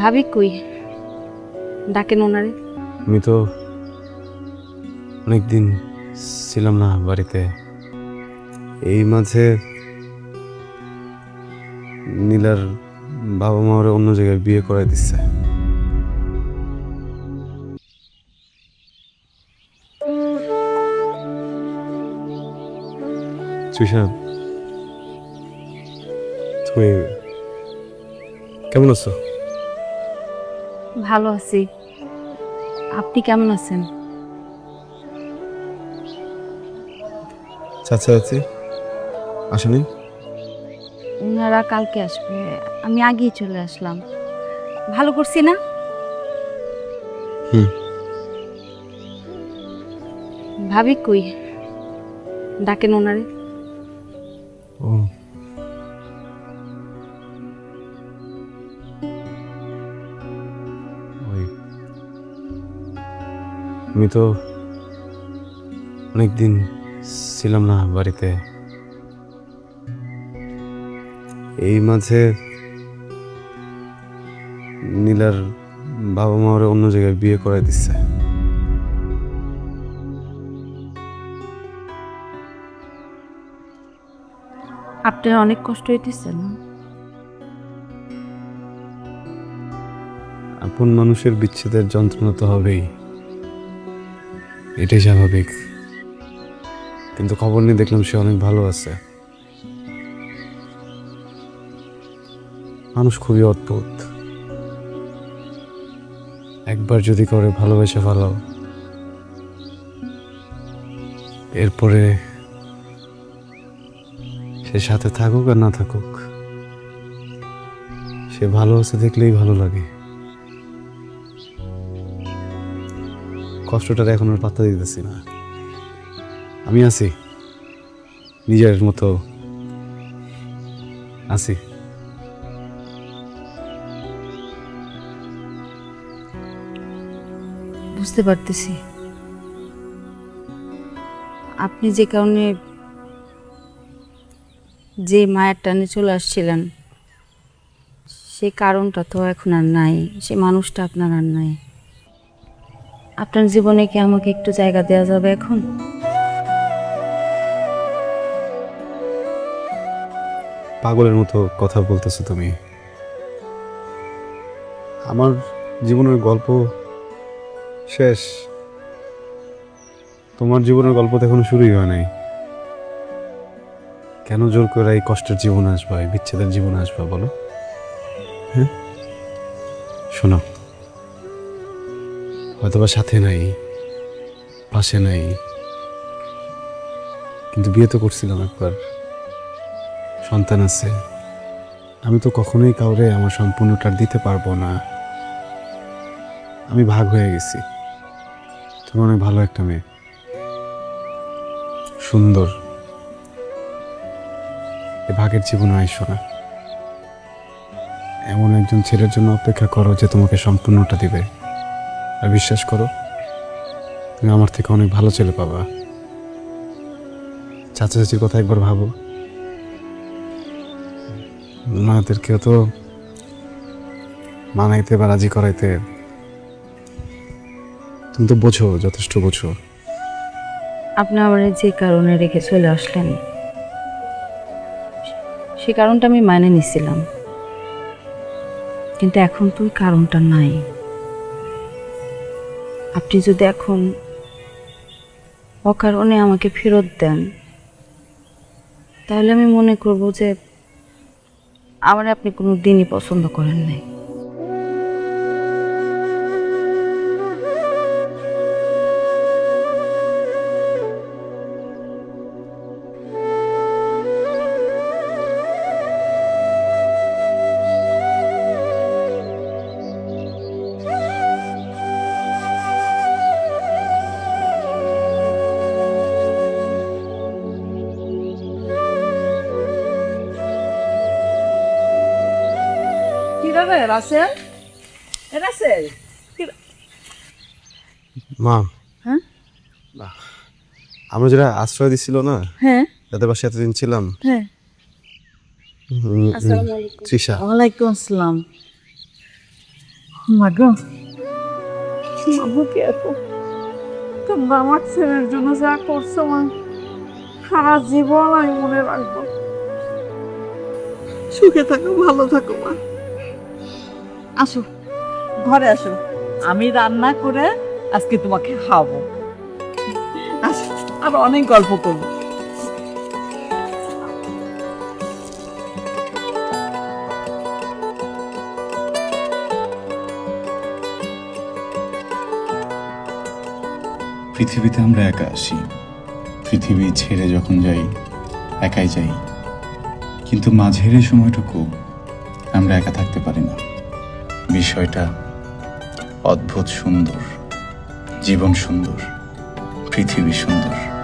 ভাবি কই? ডাকেন ওনারে। আমি তো অনেকদিন ছিলাম না বাড়িতে। এই মাঝে নীলার বাবা মা ওরা অন্য জায়গায় বিয়ে করে দিচ্ছে। তুমি কেমন আছো? ভালো আছি। আপনি কেমন আছেন? চাচা চাচি আসেনি? ওনারা কালকে আসবে। আমি আগেই চলে আসলাম। ভালো করছি না? হুম। ভাবি কই? ডাকেন ওনারে আমি তো অনেকদিন ছিলাম না বাড়িতে। এই মাঝে নীলার বাবা মা অন্য জায়গায় বিয়ে করে দিচ্ছে। আপনার অনেক কষ্ট হইতেছে না আপন মানুষের বিচ্ছেদের যন্ত্রণা তো হবেই। এটাই স্বাভাবিক। কিন্তু খবর নিয়ে দেখলাম সে অনেক ভালো আছে। মানুষ খুবই অদ্ভুত। একবার যদি করে ভালোবেসে ভালো এরপরে সে সাথে থাকুক আর না থাকুক, সে ভালো আছে দেখলেই ভালো লাগে। কষ্টটার এখন আর পাত্তা দিতেছি না। আমি আছি। নিজের মতো আছি। বুঝতে পারতেছি। আপনি যে কারণে যে মায়ের টানে চলে আসছিলেন, সে কারণটা তো এখন আর নাই, সে মানুষটা আপনার আর নাই। আপনার জীবনে কি আমাকে একটু জায়গা দেওয়া যাবে এখন? পাগলের মতো কথা বলতেছো তুমি। আমার জীবনের গল্প শেষ। তোমার জীবনের গল্প তো এখনও শুরুই হয় নাই। কেন জোর করে এই কষ্টের জীবন আসবা, এই বিচ্ছেদের জীবন আসবা, বলো? হ্যাঁ? শোনো। হয়তোবা সাথে নাই, পাশে নাই। কিন্তু বিয়ে তো করছিলাম একবার। সন্তান আছে। আমি তো কখনোই কাউরে আমার সম্পূর্ণটা দিতে পারব না। আমি ভাগ হয়ে গেছি। তুমি অনেক ভালো একটা মেয়ে। সুন্দর। এ ভাগের জীবনে আইসো না। এমন একজন ছেলের জন্য অপেক্ষা করো যে তোমাকে সম্পূর্ণটা দিবে। আর বিশ্বাস করো, তুমি আমার থেকে অনেক ভালো ছেলে পাবা। চাচা চাচির কথা একবার ভাবো। ওনাদেরকেও তো মানাইতে বা রাজি করাইতে তুমি তো বোঝো, যথেষ্ট বোঝো। আপনি আমার যে কারণে রেখে চলে আসলেন, সে কারণটা আমি মানে নিছিলাম। কিন্তু এখন তো ওই কারণটা নাই। আপনি যদি এখন অকারণে আমাকে ফেরত দেন, তাহলে আমি মনে করব যে আমার আপনি কোনো দিনই পছন্দ করেন নাই। রাসেল? রাসেল মা। হ্যাঁ? আমরা যেটা আশ্রয় দিছিল না হ্যাঁ। যাদের এতদিন ছিলাম। হ্যাঁ। উম, উম, তৃষা। ওয়ালাইকুম আসসালাম। মাগো এত? তোমরা আমার ছেলের জন্য যা করছ মা সারা জীবন আমি মনে রাখব। সুখে থাকো ভালো থাকো মা। আসো। ঘরে আসো। আমি রান্না করে আজকে তোমাকে খাওয়াবো। আসো। আর অনেক গল্প করব। পৃথিবীতে আমরা একা আসি। পৃথিবী ছেড়ে যখন যাই একাই যাই। কিন্তু মাঝের সময়টুকু আমরা একা থাকতে পারি না। বিষয়টা অদ্ভুত সুন্দর জীবন সুন্দর পৃথিবী সুন্দর।